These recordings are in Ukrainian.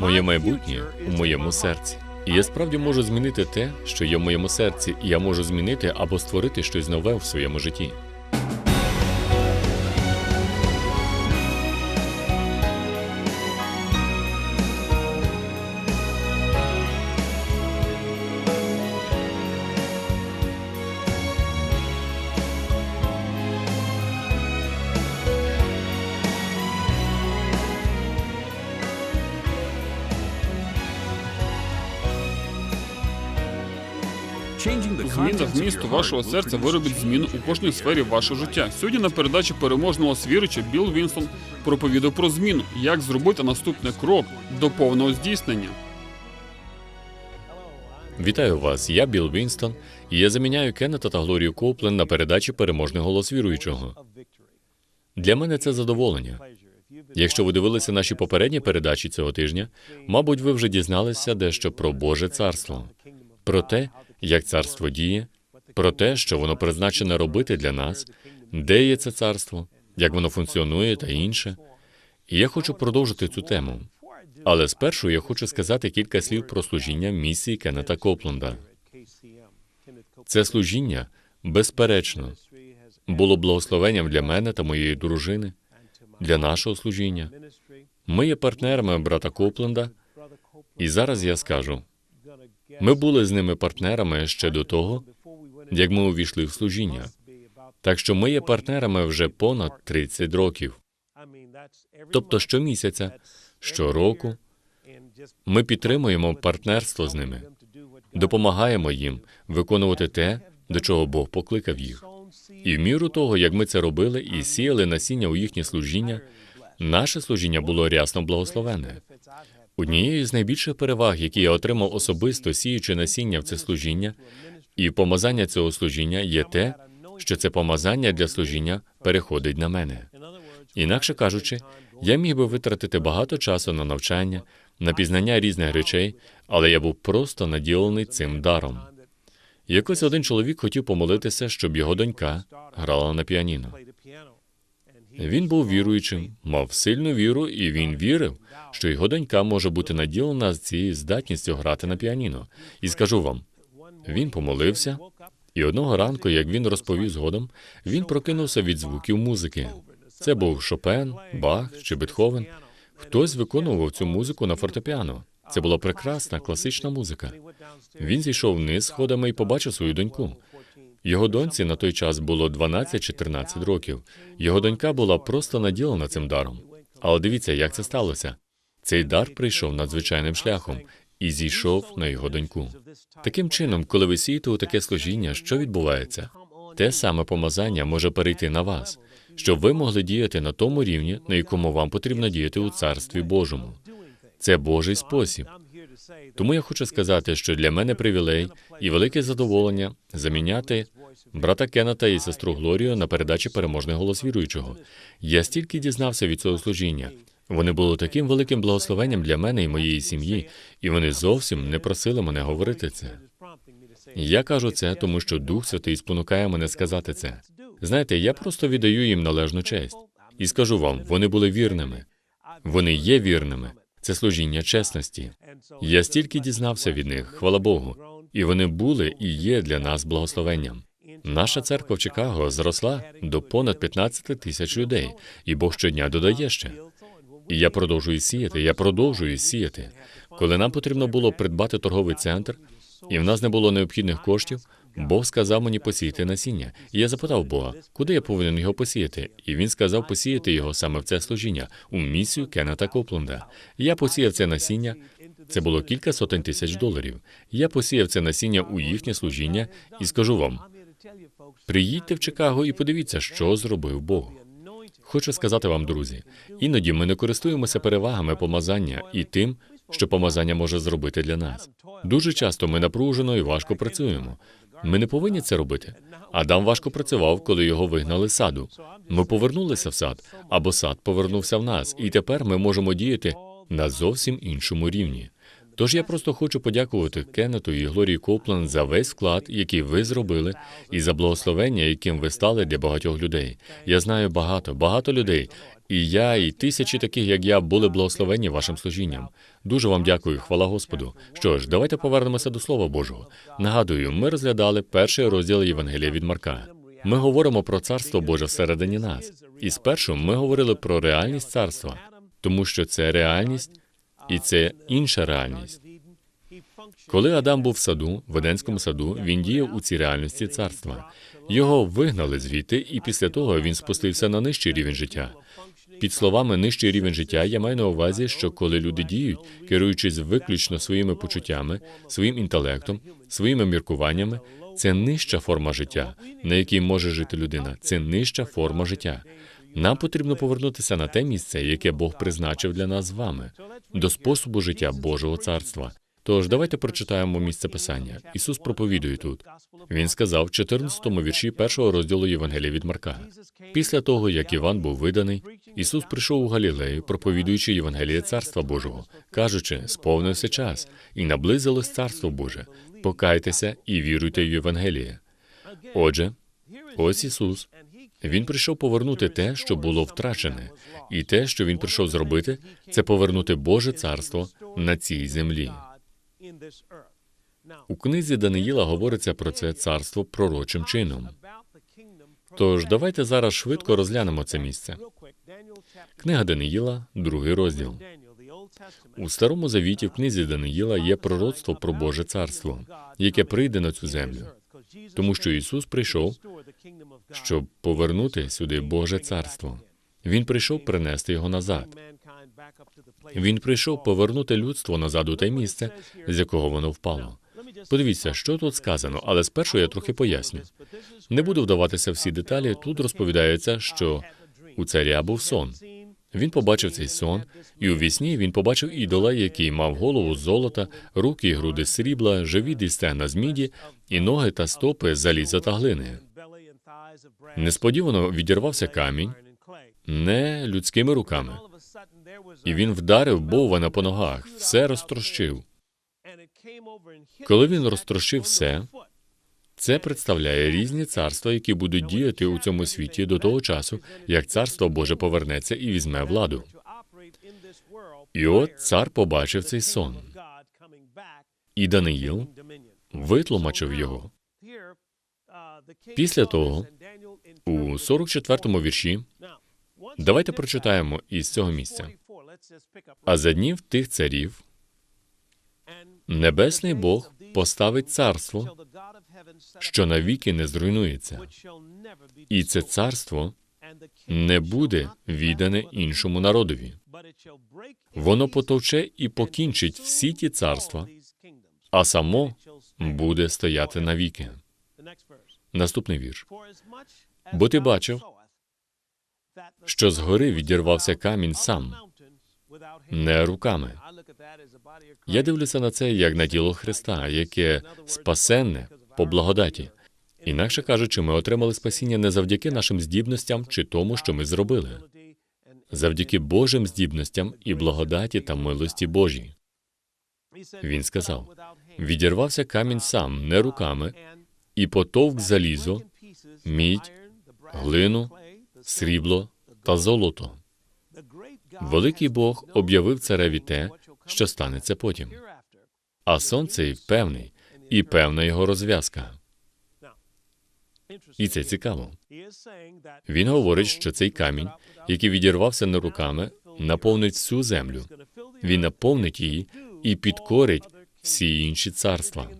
Моє майбутнє у моєму серці. І я справді можу змінити те, що є в моєму серці, і я можу змінити або створити щось нове в своєму житті. Вашого серця виробить зміну у кожній сфері вашого життя. Сьогодні на передачі переможного свірича Білл Вінстон проповідав про зміну, як зробити наступний крок до повного здійснення. Вітаю вас, я Білл Вінстон, і я заміняю Кеннета та Глорію Коплен на передачі Переможний голос віруючого. Для мене це задоволення. Якщо ви дивилися наші попередні передачі цього тижня, мабуть, ви вже дізналися дещо про Боже царство, про те, як царство діє, про те, що воно призначене робити для нас, де є це царство, як воно функціонує та інше. І я хочу продовжити цю тему. Але спершу я хочу сказати кілька слів про служіння місії Кеннета Копленда. Це служіння, безперечно, було благословенням для мене та моєї дружини, для нашого служіння. Ми є партнерами брата Копленда, і зараз я скажу: ми були з ними партнерами ще до того, як ми увійшли в служіння. Так що ми є партнерами вже понад 30 років. Тобто щомісяця, щороку ми підтримуємо партнерство з ними, допомагаємо їм виконувати те, до чого Бог покликав їх. І в міру того, як ми це робили і сіяли насіння у їхнє служіння, наше служіння було рясно благословене. Однією з найбільших переваг, які я отримав особисто сіючи насіння в це служіння, і помазання цього служіння є те, що це помазання для служіння переходить на мене. Інакше кажучи, я міг би витратити багато часу на навчання, на пізнання різних речей, але я був просто наділений цим даром. Якось один чоловік хотів помолитися, щоб його донька грала на піаніно. Він був віруючим, мав сильну віру, і він вірив, що його донька може бути наділена з цією здатністю грати на піаніно. І скажу вам, він помолився, і одного ранку, як він розповів згодом, він прокинувся від звуків музики. Це був Шопен, Бах чи Бетховен. Хтось виконував цю музику на фортепіано. Це була прекрасна класична музика. Він зійшов вниз сходами і побачив свою доньку. Його доньці на той час було 12 чи 13 років. Його донька була просто наділена цим даром. Але дивіться, як це сталося. Цей дар прийшов надзвичайним шляхом і зійшов на його доньку. Таким чином, коли ви сієте у таке служіння, що відбувається? Те саме помазання може перейти на вас, щоб ви могли діяти на тому рівні, на якому вам потрібно діяти у царстві Божому. Це Божий спосіб. Тому я хочу сказати, що для мене привілей і велике задоволення заміняти брата Кеннета і сестру Глорію на передачі переможний голос віруючого. Я стільки дізнався від цього служіння. Вони були таким великим благословенням для мене і моєї сім'ї, і вони зовсім не просили мене говорити це. Я кажу це, тому що Дух Святий спонукає мене сказати це. Знаєте, я просто віддаю їм належну честь і скажу вам, вони були вірними. Вони є вірними. Це служіння чесності. Я стільки дізнався від них, хвала Богу, і вони були і є для нас благословенням. Наша церква в Чикаго зросла до понад 15 тисяч людей, і Бог щодня додає ще. І я продовжую сіяти, я продовжую сіяти. Коли нам потрібно було придбати торговий центр, і в нас не було необхідних коштів, Бог сказав мені посіяти насіння. І я запитав Бога, куди я повинен його посіяти? І він сказав посіяти його саме в це служіння, у місію Кеннета Копленда. Я посіяв це насіння. Це було кілька сотень тисяч доларів. Я посіяв це насіння у їхнє служіння і скажу вам: приїдьте в Чикаго і подивіться, що зробив Бог. Хочу сказати вам, друзі, іноді ми не користуємося перевагами помазання і тим, що помазання може зробити для нас. Дуже часто ми напружено і важко працюємо. Ми не повинні це робити. Адам важко працював, коли його вигнали з саду. Ми повернулися в сад, або сад повернувся в нас, і тепер ми можемо діяти на зовсім іншому рівні. Тож я просто хочу подякувати Кеннету і Глорії Копланд за весь вклад, який ви зробили, і за благословення, яким ви стали для багатьох людей. Я знаю багато, багато людей. І я, і тисячі таких, як я, були благословені вашим служінням. Дуже вам дякую, хвала Господу. Що ж, давайте повернемося до Слова Божого. Нагадую, ми розглядали перший розділ Євангелія від Марка. Ми говоримо про царство Боже всередині нас. І спершу ми говорили про реальність царства, тому що це реальність і це інша реальність. Коли Адам був в саду, в Еденському саду, він діяв у цій реальності царства. Його вигнали звідти, і після того він спустився на нижчий рівень життя. Під словами нижчий рівень життя я маю на увазі, що коли люди діють, керуючись виключно своїми почуттями, своїм інтелектом, своїми міркуваннями, це нижча форма життя, на якій може жити людина. Це нижча форма життя. Нам потрібно повернутися на те місце, яке Бог призначив для нас з вами, до способу життя Божого царства. Тож давайте прочитаємо місце писання. Ісус проповідує тут. Він сказав в 14-му вірші першого розділу Євангелія від Марка. Після того, як Іван був виданий, Ісус прийшов у Галілею, проповідуючи Євангеліє Царства Божого, кажучи, сповнився час, і наблизилось Царство Боже. Покайтеся і віруйте в Євангеліє. Отже, ось Ісус. Він прийшов повернути те, що було втрачене, і те, що він прийшов зробити, це повернути Боже царство на цій землі. У книзі Даниїла говориться про це царство пророчим чином. Тож давайте зараз швидко розглянемо це місце. Книга Даниїла, другий розділ. У старому завіті в книзі Даниїла є пророцтво про Боже царство, яке прийде на цю землю, тому що Ісус прийшов, щоб повернути сюди Боже царство. Він прийшов принести його назад. Він прийшов повернути людство назад у те місце, з якого воно впало. Подивіться, що тут сказано, але спершу я трохи поясню. Не буду вдаватися всі деталі. Тут розповідається, що у царя був сон. Він побачив цей сон, і у вісні він побачив ідола, який мав голову з золота, руки і груди з срібла, живіт і стегна з міді, і ноги та стопи заліза та глини. Несподівано відірвався камінь не людськими руками, і він вдарив Боввана по ногах, все розтрощив. Коли він розтрощив все, це представляє різні царства, які будуть діяти у цьому світі до того часу, як царство Боже повернеться і візьме владу. І от цар побачив цей сон, і Даниїл витлумачив його. Після того, у 44-му вірші, давайте прочитаємо із цього місця. А за днів тих царів небесний Бог поставить царство, що навіки не зруйнується, і це царство не буде віддане іншому народові. Воно потовче і покінчить всі ті царства, а само буде стояти навіки. Наступний вірш. Бо ти бачив, що згори відірвався камінь сам, не руками. Я дивлюся на це як на тіло Христа, яке спасенне по благодаті. Інакше кажучи, ми отримали спасіння не завдяки нашим здібностям чи тому, що ми зробили, завдяки Божим здібностям і благодаті та милості Божій. Він сказав: відірвався камінь сам, не руками, і потовк залізо, мідь, глину, срібло та золото. Великий Бог об'явив цареві те, що станеться потім. А сон цей певний і певна його розв'язка. І це цікаво. Він говорить, що цей камінь, який відірвався не руками, наповнить всю землю. Він наповнить її і підкорить всі інші царства.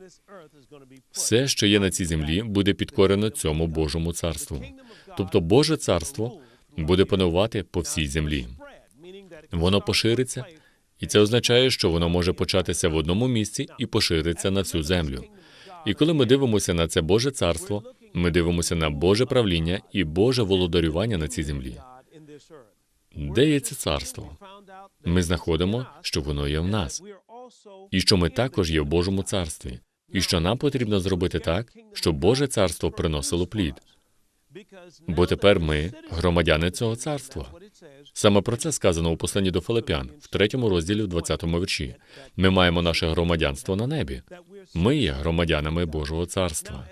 Все, що є на цій землі, буде підкорено цьому Божому царству. Тобто, Боже царство буде панувати по всій землі. Воно пошириться, і це означає, що воно може початися в одному місці і пошириться на всю землю. І коли ми дивимося на це Боже царство, ми дивимося на Боже правління і Боже володарювання на цій землі. Де є це царство? Ми знаходимо, що воно є в нас, і що ми також є в Божому царстві, і що нам потрібно зробити так, щоб Боже царство приносило плід. Бо тепер ми громадяни цього царства. Саме про це сказано у посланні до Филипян в третьому розділі, в 20-му вірші. Ми маємо наше громадянство на небі. Ми є громадянами Божого царства.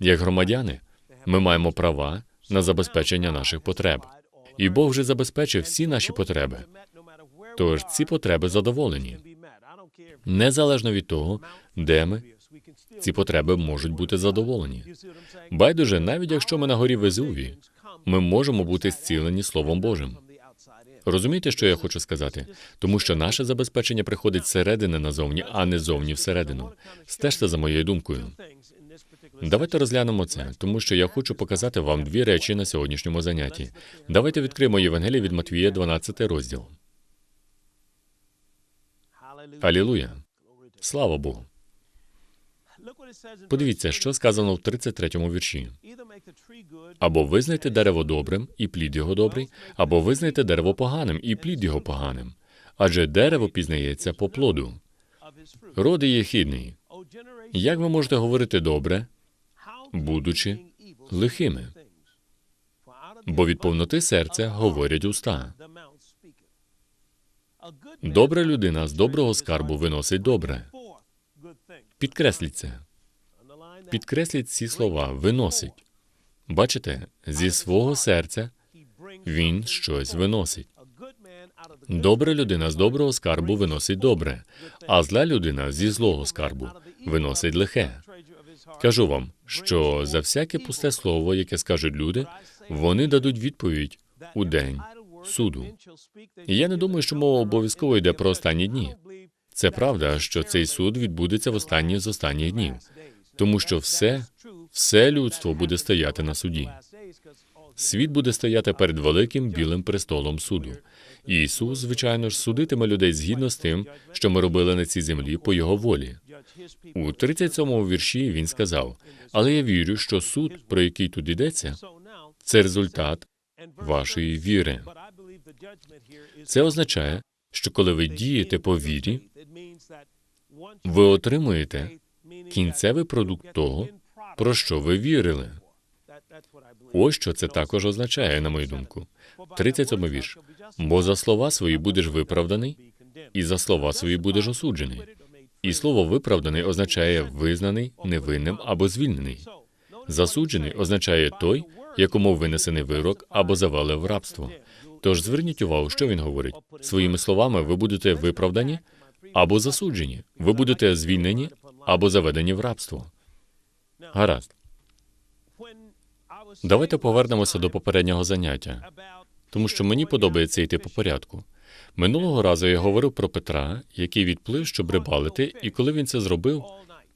Як громадяни, ми маємо права на забезпечення наших потреб. І Бог вже забезпечив всі наші потреби. Тож ці потреби задоволені. Незалежно від того, де ми, ці потреби можуть бути задоволені. Байдуже, навіть якщо ми на горі Везуві, ми можемо бути зцілені Словом Божим. Розумієте, що я хочу сказати? Тому що наше забезпечення приходить зсередини назовні, а не зовні всередину. Стежте за моєю думкою. Давайте розглянемо це, тому що я хочу показати вам дві речі на сьогоднішньому занятті. Давайте відкриємо Євангеліє від Матвія, 12 розділ. Алілуя! Слава Богу! Подивіться, що сказано в 33-му вірші. Або визнайте дерево добрим, і плід його добрий, або визнайте дерево поганим, і плід його поганим. Адже дерево пізнається по плоду. Роди є хідний. Як ви можете говорити добре, будучи лихими? Бо від повноти серця говорять уста. Добра людина з доброго скарбу виносить добре. Підкресліть це. Підкресліть ці слова виносить. Бачите, зі свого серця він щось виносить. Добра людина з доброго скарбу виносить добре, а зла людина зі злого скарбу виносить лихе. Кажу вам, що за всяке пусте слово, яке скажуть люди, вони дадуть відповідь у день суду. І я не думаю, що мова обов'язково йде про останні дні. Це правда, що цей суд відбудеться в останні з останніх днів, тому що все, все людство буде стояти на суді. Світ буде стояти перед великим білим престолом суду. Ісус, звичайно ж, судитиме людей згідно з тим, що ми робили на цій землі по його волі. У 37-му вірші він сказав: Але я вірю, що суд, про який тут йдеться, це результат вашої віри. Це означає, що коли ви дієте по вірі, ви отримуєте кінцевий продукт того, про що ви вірили. Ось що це також означає, на мою думку. 37 вірш. Бо за слова свої будеш виправданий, і за слова свої будеш осуджений. І слово виправданий означає визнаний, невинним або звільнений. Засуджений означає той, якому винесений вирок або завели в рабство. Тож зверніть увагу, що він говорить. Своїми словами, ви будете виправдані або засуджені. Ви будете звільнені або заведені в рабство. Гаразд. Давайте повернемося до попереднього заняття, тому що мені подобається йти по порядку. Минулого разу я говорив про Петра, який відплив, щоб рибалити, і коли він це зробив,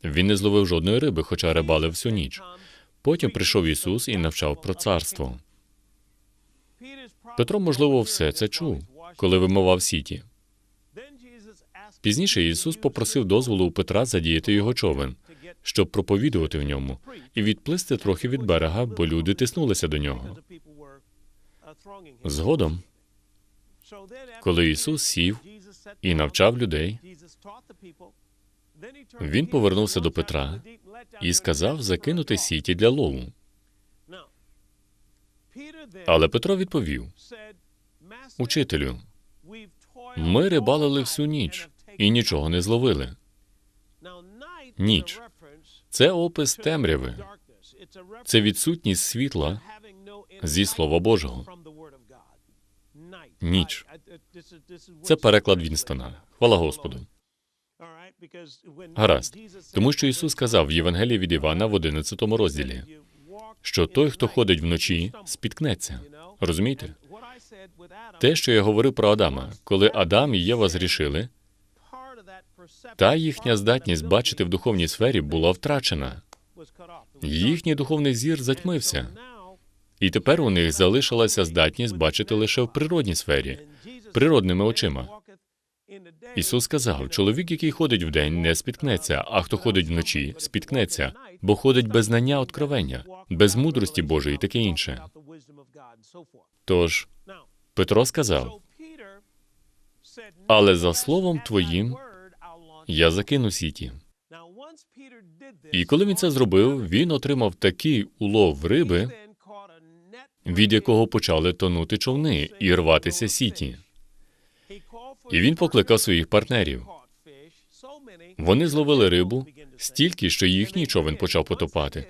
він не зловив жодної риби, хоча рибалив всю ніч. Потім прийшов Ісус і навчав про царство. Петро, можливо, все це чув, коли вимивав сіті. Пізніше Ісус попросив дозволу у Петра задіяти його човен, щоб проповідувати в ньому, і відплисти трохи від берега, бо люди тиснулися до нього. Згодом, коли Ісус сів і навчав людей, він повернувся до Петра і сказав закинути сіті для лову. Але Петро відповів: Учителю, ми рибалили всю ніч і нічого не зловили. Ніч це опис темряви, це відсутність світла зі Слова Божого. Ніч. Це переклад Вінстона. Хвала Господу. Гаразд. Тому що Ісус сказав в Євангелії від Івана в 11 розділі, що той, хто ходить вночі, спіткнеться. Розумієте? Те, що я говорив про Адама, коли Адам і Єва зрішили, та їхня здатність бачити в духовній сфері була втрачена. Їхній духовний зір затьмився. І тепер у них залишилася здатність бачити лише в природній сфері, природними очима. Ісус сказав: чоловік, який ходить вдень, не спіткнеться, а хто ходить вночі, спіткнеться, бо ходить без знання откровення, без мудрості Божої і таке інше. Тож Петро сказав: але за словом твоїм я закину сіті. І коли він це зробив, він отримав такий улов риби, від якого почали тонути човни і рватися сіті. І він покликав своїх партнерів. Вони зловили рибу стільки, що їхній човен почав потопати.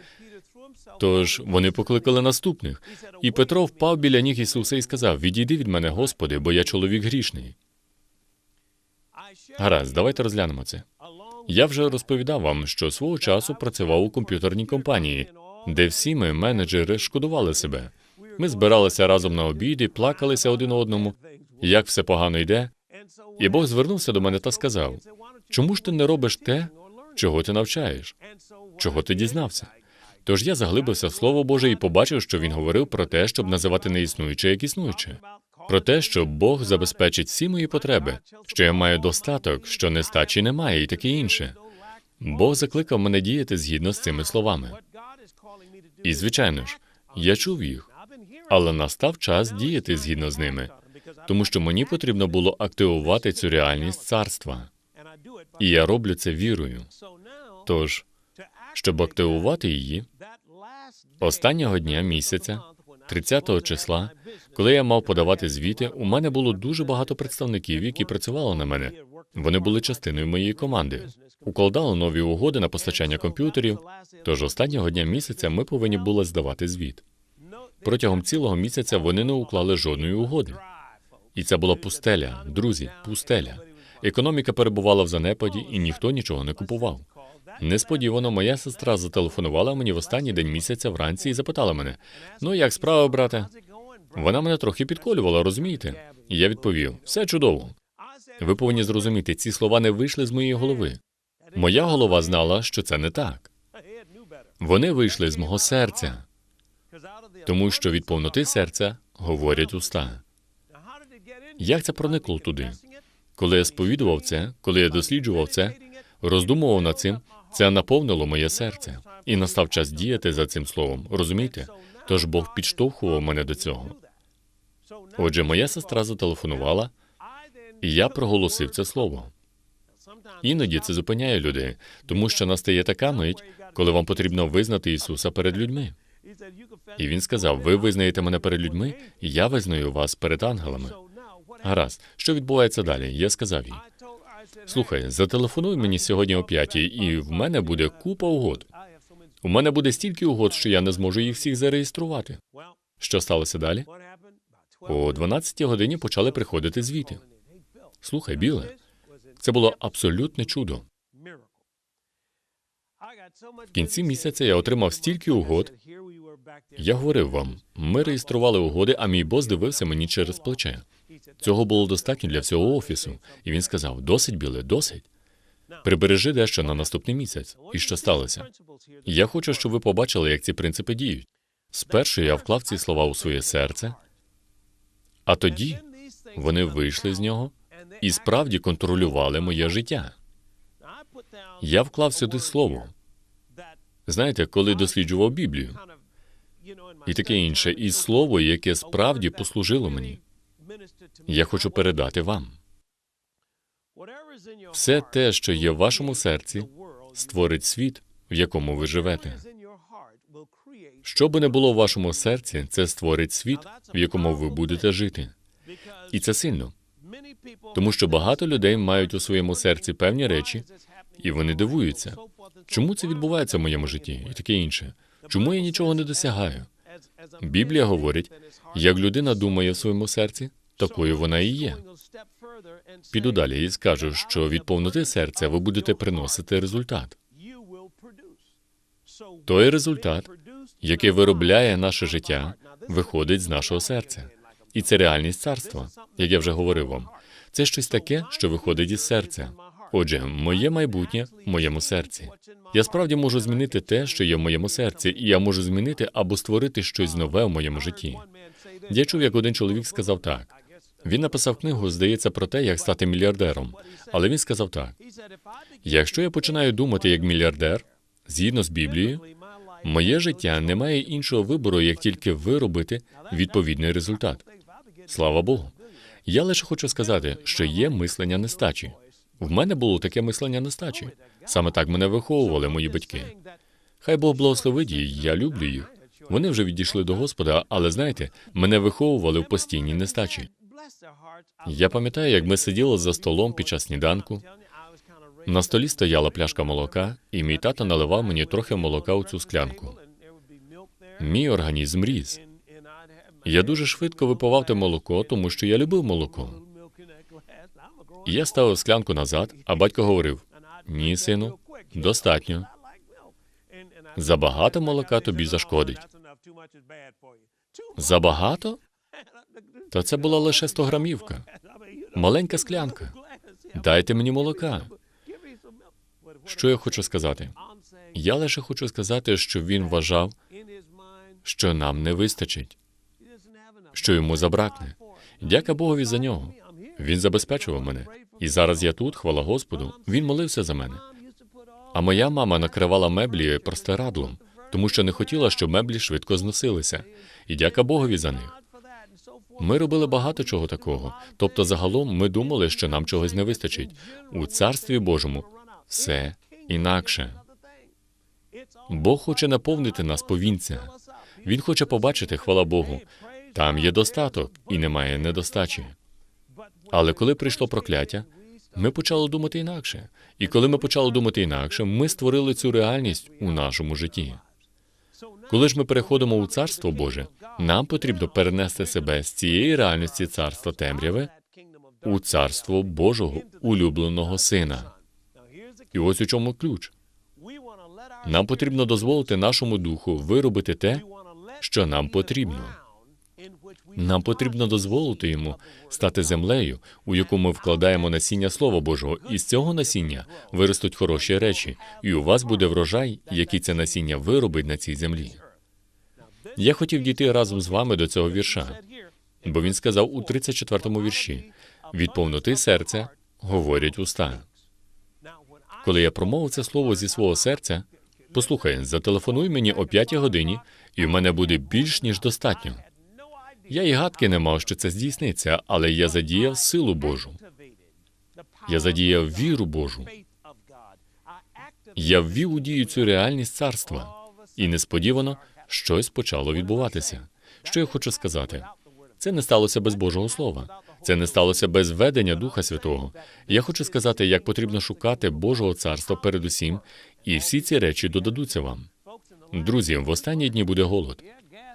Тож вони покликали наступних. І Петро впав біля ніг Ісуса і сказав: Відійди від мене, Господи, бо я чоловік грішний. Гаразд, давайте розглянемо це. Я вже розповідав вам, що свого часу працював у комп'ютерній компанії, де всі ми, менеджери, шкодували себе. Ми збиралися разом на обід і плакалися один одному, як все погано йде. І Бог звернувся до мене та сказав: Чому ж ти не робиш те, чого ти навчаєш? Чого ти дізнався? Тож я заглибився в Слово Боже і побачив, що він говорив про те, щоб називати неіснуюче як існуюче, про те, що Бог забезпечить всі мої потреби, що я маю достаток, що нестачі немає, і таке інше. Бог закликав мене діяти згідно з цими словами. І, звичайно ж, я чув їх, але настав час діяти згідно з ними, тому що мені потрібно було активувати цю реальність царства. І я роблю це вірою. Тож, щоб активувати її, останнього дня місяця, 30 числа, коли я мав подавати звіти, у мене було дуже багато представників, які працювали на мене. Вони були частиною моєї команди. Укладали нові угоди на постачання комп'ютерів. Тож останнього дня місяця ми повинні були здавати звіт. Протягом цілого місяця вони не уклали жодної угоди. І це була пустеля, друзі, пустеля. Економіка перебувала в занепаді, і ніхто нічого не купував. Несподівано моя сестра зателефонувала мені в останній день місяця вранці і запитала мене: ну як справа, брате? Вона мене трохи підколювала, розумієте? І я відповів: все чудово. Ви повинні зрозуміти, ці слова не вийшли з моєї голови. Моя голова знала, що це не так. Вони вийшли з мого серця, тому що від повноти серця говорять уста. Як це проникло туди? Коли я сповідував це, коли я досліджував це, роздумував над цим, це наповнило моє серце, і настав час діяти за цим словом. Розумієте? Тож Бог підштовхував мене до цього. Отже, моя сестра зателефонувала, і я проголосив це слово. Іноді це зупиняє людей, тому що настає така мить, коли вам потрібно визнати Ісуса перед людьми. І він сказав: Ви визнаєте мене перед людьми, і я визнаю вас перед ангелами. Гаразд, що відбувається далі? Я сказав їй: слухай, зателефонуй мені сьогодні о п'ятій, і в мене буде купа угод. У мене буде стільки угод, що я не зможу їх всіх зареєструвати. Що сталося далі? О 12 годині почали приходити звіти. Слухай, біле, це було абсолютне чудо. В кінці місяця я отримав стільки угод. Я говорив вам, ми реєстрували угоди, а мій бос дивився мені через плече. Цього було достатньо для всього офісу. І він сказав: досить, біле, досить. Прибережи дещо на наступний місяць. І що сталося? Я хочу, щоб ви побачили, як ці принципи діють. Спершу я вклав ці слова у своє серце, а тоді вони вийшли з нього і справді контролювали моє життя. Я вклав сюди слово. Знаєте, коли досліджував Біблію і таке інше, і слово, яке справді послужило мені. Я хочу передати вам. Все те, що є в вашому серці, створить світ, в якому ви живете. Що би не було в вашому серці, це створить світ, в якому ви будете жити. І це сильно. Тому що багато людей мають у своєму серці певні речі, і вони дивуються. Чому це відбувається в моєму житті і таке інше? Чому я нічого не досягаю? Біблія говорить, як людина думає в своєму серці, такою вона і є. Піду далі і скажу, що від повноти серця ви будете приносити результат. Той результат, який виробляє наше життя, виходить з нашого серця. І це реальність царства, як я вже говорив вам. Це щось таке, що виходить із серця. Отже, моє майбутнє в моєму серці. Я справді можу змінити те, що є в моєму серці, і я можу змінити або створити щось нове в моєму житті. Я чув, як один чоловік сказав так. Він написав книгу, здається, про те, як стати мільярдером. Але він сказав так: якщо я починаю думати як мільярдер, згідно з Біблією, моє життя не має іншого вибору, як тільки виробити відповідний результат. Слава Богу. Я лише хочу сказати, що є мислення нестачі. В мене було таке мислення нестачі. Саме так мене виховували мої батьки. Хай Бог благословить їх, я люблю їх. Вони вже відійшли до Господа, але знаєте, мене виховували в постійній нестачі. Я пам'ятаю, як ми сиділи за столом під час сніданку. На столі стояла пляшка молока, і мій тато наливав мені трохи молока у цю склянку. Мій організм ріс. Я дуже швидко випивав те молоко, тому що я любив молоко. Я ставив склянку назад, а батько говорив: ні, сину, достатньо. Забагато молока тобі зашкодить. Забагато? Та це була лише 100 грамівка. Маленька склянка. Дайте мені молока. Що я хочу сказати? Я лише хочу сказати, що він вважав, що нам не вистачить, що йому забракне. Дяка Богові за нього. Він забезпечував мене. І зараз я тут, хвала Господу. Він молився за мене. А моя мама накривала меблі простирадлом, тому що не хотіла, щоб меблі швидко зносилися. І дяка Богові за них. Ми робили багато чого такого. Тобто, загалом ми думали, що нам чогось не вистачить. У царстві Божому все інакше. Бог хоче наповнити нас повінця. Він хоче побачити, хвала Богу. Там є достаток і немає недостачі. Але коли прийшло прокляття, ми почали думати інакше. І коли ми почали думати інакше, ми створили цю реальність у нашому житті. Коли ж ми переходимо у царство Боже, нам потрібно перенести себе з цієї реальності царства темряве у царство Божого улюбленого сина. І ось у чому ключ. Нам потрібно дозволити нашому духу виробити те, що нам потрібно. Нам потрібно дозволити йому стати землею, у яку ми вкладаємо насіння Слова Божого, і з цього насіння виростуть хороші речі, і у вас буде врожай, який це насіння виробить на цій землі. Я хотів дійти разом з вами до цього вірша, бо він сказав у 34-му вірші: від повноти серця говорять уста. Коли я промовив це слово зі свого серця, послухай, зателефонуй мені о п'ятій годині, і в мене буде більш ніж достатньо. Я і гадки не мав, що це здійсниться, але я задіяв силу Божу. Я задіяв віру Божу. Я ввів у дію цю реальність царства, і несподівано щось почало відбуватися. Що я хочу сказати? Це не сталося без Божого Слова. Це не сталося без ведення Духа Святого. Я хочу сказати, як потрібно шукати Божого царства передусім, і всі ці речі додадуться вам. Друзі, в останні дні буде голод.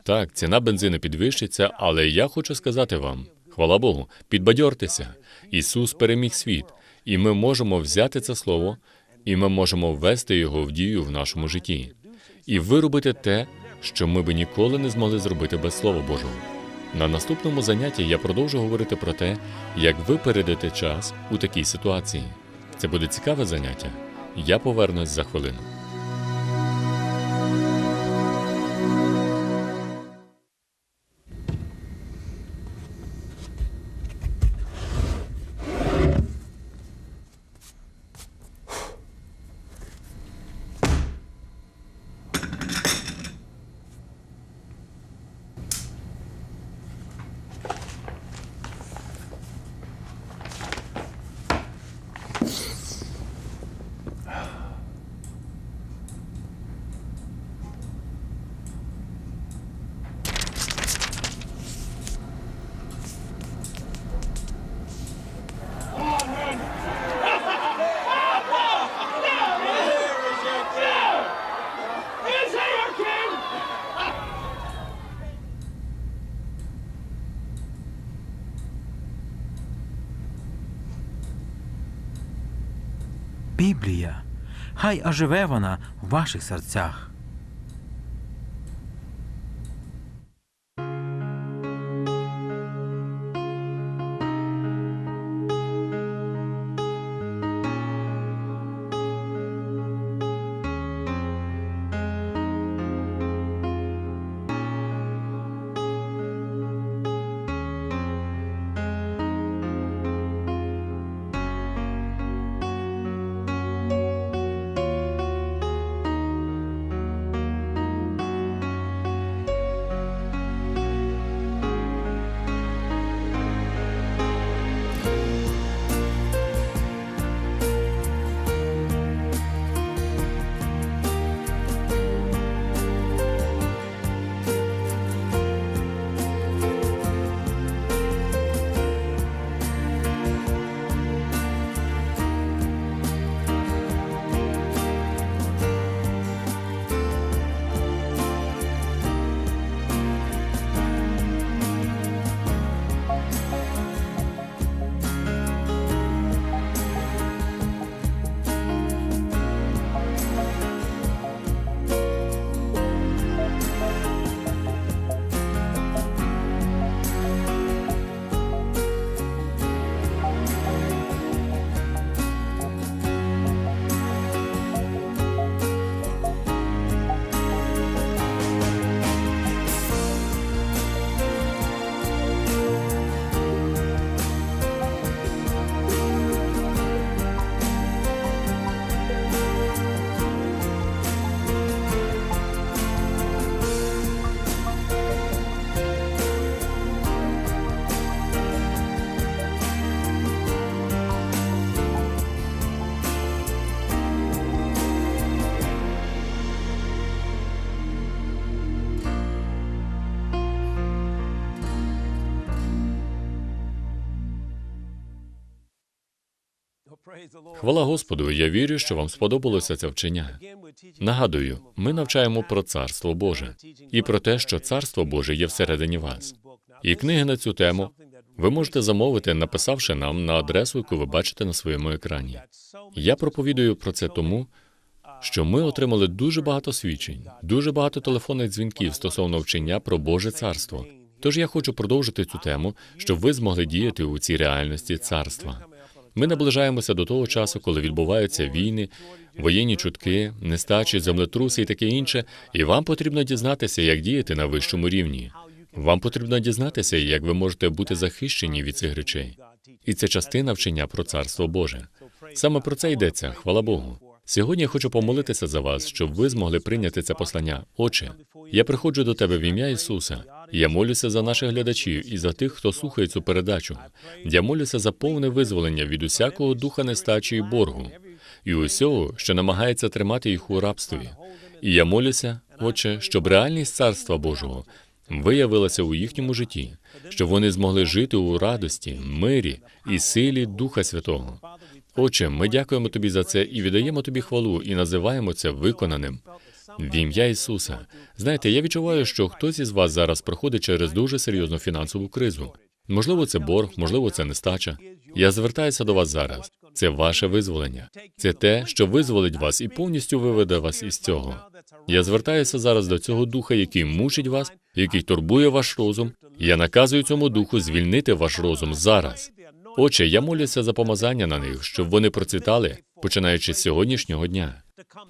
Так, ціна бензину підвищиться, але я хочу сказати вам: хвала Богу, підбадьортеся. Ісус переміг світ, і ми можемо взяти це слово, і ми можемо ввести його в дію в нашому житті і виробити те, що ми би ніколи не змогли зробити без Слова Божого. На наступному занятті я продовжу говорити про те, як ви передати час у такій ситуації. Це буде цікаве заняття. Я повернусь за хвилину. Хай оживе вона в ваших серцях. Хвала Господу, я вірю, що вам сподобалося це вчення. Нагадую, ми навчаємо про Царство Боже і про те, що Царство Боже є всередині вас. І книги на цю тему ви можете замовити, написавши нам на адресу, яку ви бачите на своєму екрані. Я проповідую про це тому, що ми отримали дуже багато свідчень, дуже багато телефонних дзвінків стосовно вчення про Боже царство. Тож я хочу продовжити цю тему, щоб ви змогли діяти у цій реальності царства. Ми наближаємося до того часу, коли відбуваються війни, воєнні чутки, нестачі, землетруси і таке інше, і вам потрібно дізнатися, як діяти на вищому рівні. Вам потрібно дізнатися, як ви можете бути захищені від цих речей. І це частина вчення про царство Боже. Саме про це йдеться, хвала Богу. Сьогодні я хочу помолитися за вас, щоб ви змогли прийняти це послання. Отче, я приходжу до тебе в ім'я Ісуса. Я молюся за наших глядачів і за тих, хто слухає цю передачу. Я молюся за повне визволення від усякого духа нестачі і боргу, і усього, що намагається тримати їх у рабстві. І я молюся, Отче, щоб реальність Царства Божого виявилася у їхньому житті, щоб вони змогли жити у радості, мирі і силі Духа Святого. Отче, ми дякуємо тобі за це і віддаємо тобі хвалу, і називаємо це виконаним. В ім'я Ісуса. Знаєте, я відчуваю, що хтось із вас зараз проходить через дуже серйозну фінансову кризу. Можливо, це борг, можливо, це нестача. Я звертаюся до вас зараз. Це ваше визволення. Це те, що визволить вас і повністю виведе вас із цього. Я звертаюся зараз до цього духа, який мучить вас, який турбує ваш розум. Я наказую цьому духу звільнити ваш розум зараз. Отче, я молюся за помазання на них, щоб вони процвітали, починаючи з сьогоднішнього дня.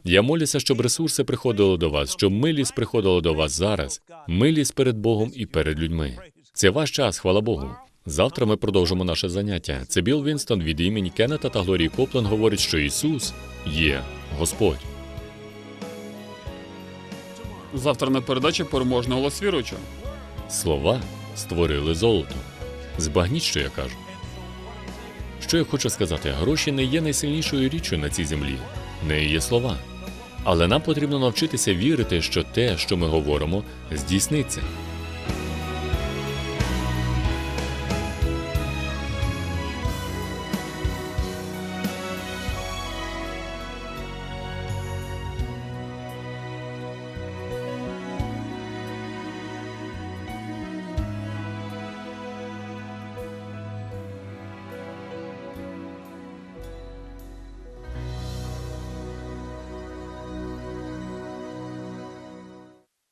Я молюся, щоб ресурси приходили до вас, щоб милість приходила до вас зараз, милість перед Богом і перед людьми. Це ваш час, хвала Богу. Завтра ми продовжимо наше заняття. Це Білл Вінстон від імені Кеннета та Глорії Коплен говорить, що Ісус є Господь. Завтра на передачі переможний голос віруючого. Слова створили золото. Збагніть, що я кажу. Що я хочу сказати, гроші не є найсильнішою річчю на цій землі, не є слова. Але нам потрібно навчитися вірити, що те, що ми говоримо, здійсниться.